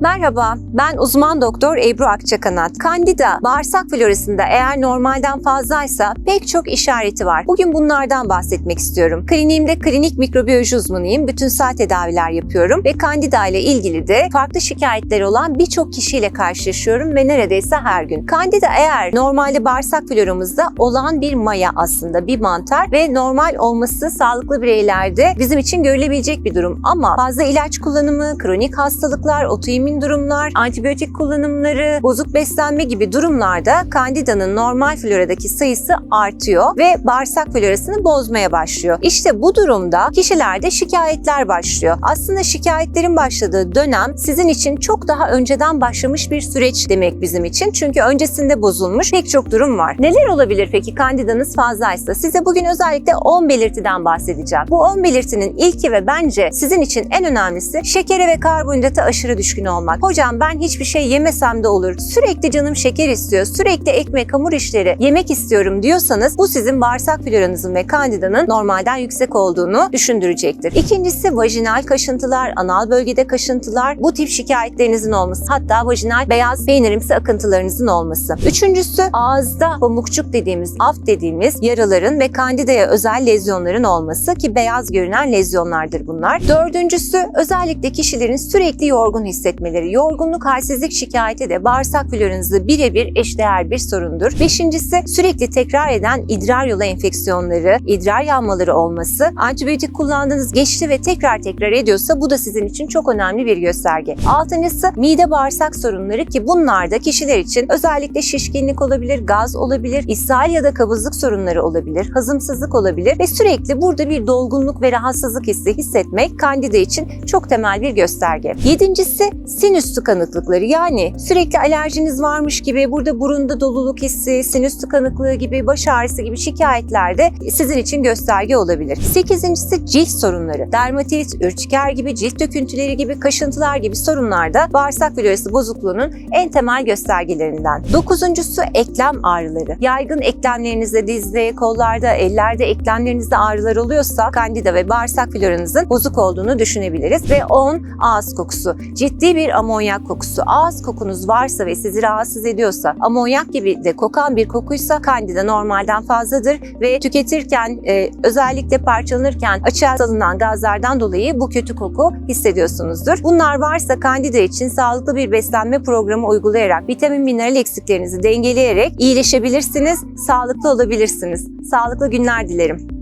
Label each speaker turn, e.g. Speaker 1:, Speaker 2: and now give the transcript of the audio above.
Speaker 1: Merhaba, ben uzman doktor Ebru Akçakanat. Kandida, bağırsak florasında eğer normalden fazlaysa pek çok işareti var. Bugün bunlardan bahsetmek istiyorum. Kliniğimde klinik mikrobiyoloji uzmanıyım. Bütünsel tedaviler yapıyorum ve Kandida ile ilgili de farklı şikayetleri olan birçok kişiyle karşılaşıyorum ve neredeyse her gün. Kandida eğer normalde bağırsak floramızda olan bir maya aslında, bir mantar ve normal olması sağlıklı bireylerde bizim için görülebilecek bir durum. Ama fazla ilaç kullanımı, kronik hastalıklar, otoimmün durumlar, antibiyotik kullanımları, bozuk beslenme gibi durumlarda Candida'nın normal floradaki sayısı artıyor ve bağırsak florasını bozmaya başlıyor. İşte bu durumda kişilerde şikayetler başlıyor. Aslında şikayetlerin başladığı dönem sizin için çok daha önceden başlamış bir süreç demek bizim için. Çünkü öncesinde bozulmuş pek çok durum var. Neler olabilir peki Candida'nız fazlaysa? Size bugün özellikle 10 belirtiden bahsedeceğim. Bu 10 belirtinin ilki ve bence sizin için en önemlisi şekere ve karbonhidrata aşırı düşkün olmak. Hocam ben hiçbir şey yemesem de olur. Sürekli canım şeker istiyor. Sürekli ekmek, hamur işleri yemek istiyorum diyorsanız bu sizin bağırsak floranızın ve kandidanın normalden yüksek olduğunu düşündürecektir. İkincisi vajinal kaşıntılar, anal bölgede kaşıntılar, bu tip şikayetlerinizin olması. Hatta vajinal beyaz peynirimsi akıntılarınızın olması. Üçüncüsü ağızda pamukçuk dediğimiz, af dediğimiz yaraların ve kandidaya özel lezyonların olması ki beyaz görünen lezyonlardır bunlar. Dördüncüsü özellikle kişilerin sürekli yorgun hissetmeleri. Yorgunluk, halsizlik şikayeti de bağırsak floranızı birebir eşdeğer bir sorundur. Beşincisi sürekli tekrar eden idrar yolu enfeksiyonları, idrar yanmaları olması. Antibiyotik kullandığınız geçti ve tekrar tekrar ediyorsa bu da sizin için çok önemli bir gösterge. Altıncısı mide bağırsak sorunları ki bunlar da kişiler için özellikle şişkinlik olabilir, gaz olabilir, ishal ya da kabızlık sorunları olabilir, hazımsızlık olabilir ve sürekli burada bir dolgunluk ve rahatsızlık hissi hissetmek kandida için çok temel bir gösterge. Yedincisi sinüs tıkanıklıkları yani sürekli alerjiniz varmış gibi burada burunda doluluk hissi, sinüs tıkanıklığı gibi, baş ağrısı gibi şikayetler de sizin için gösterge olabilir. Sekizincisi cilt sorunları. Dermatit, ürtiker gibi, cilt döküntüleri gibi, kaşıntılar gibi sorunlar da bağırsak florası bozukluğunun en temel göstergelerinden. Dokuzuncusu eklem ağrıları. Yaygın eklemlerinizde, dizde, kollarda, ellerde eklemlerinizde ağrılar oluyorsa kandida ve bağırsak floranızın bozuk olduğunu düşünebiliriz. Ve 10 ağız kokusu. Ciddi bir amonyak kokusu. Ağız kokunuz varsa ve sizi rahatsız ediyorsa, amonyak gibi de kokan bir kokuysa kandida normalden fazladır ve tüketirken e, özellikle parçalanırken açığa salınan gazlardan dolayı bu kötü koku hissediyorsunuzdur. Bunlar varsa kandida için sağlıklı bir beslenme programı uygulayarak vitamin mineral eksiklerinizi dengeleyerek iyileşebilirsiniz, sağlıklı olabilirsiniz. Sağlıklı günler dilerim.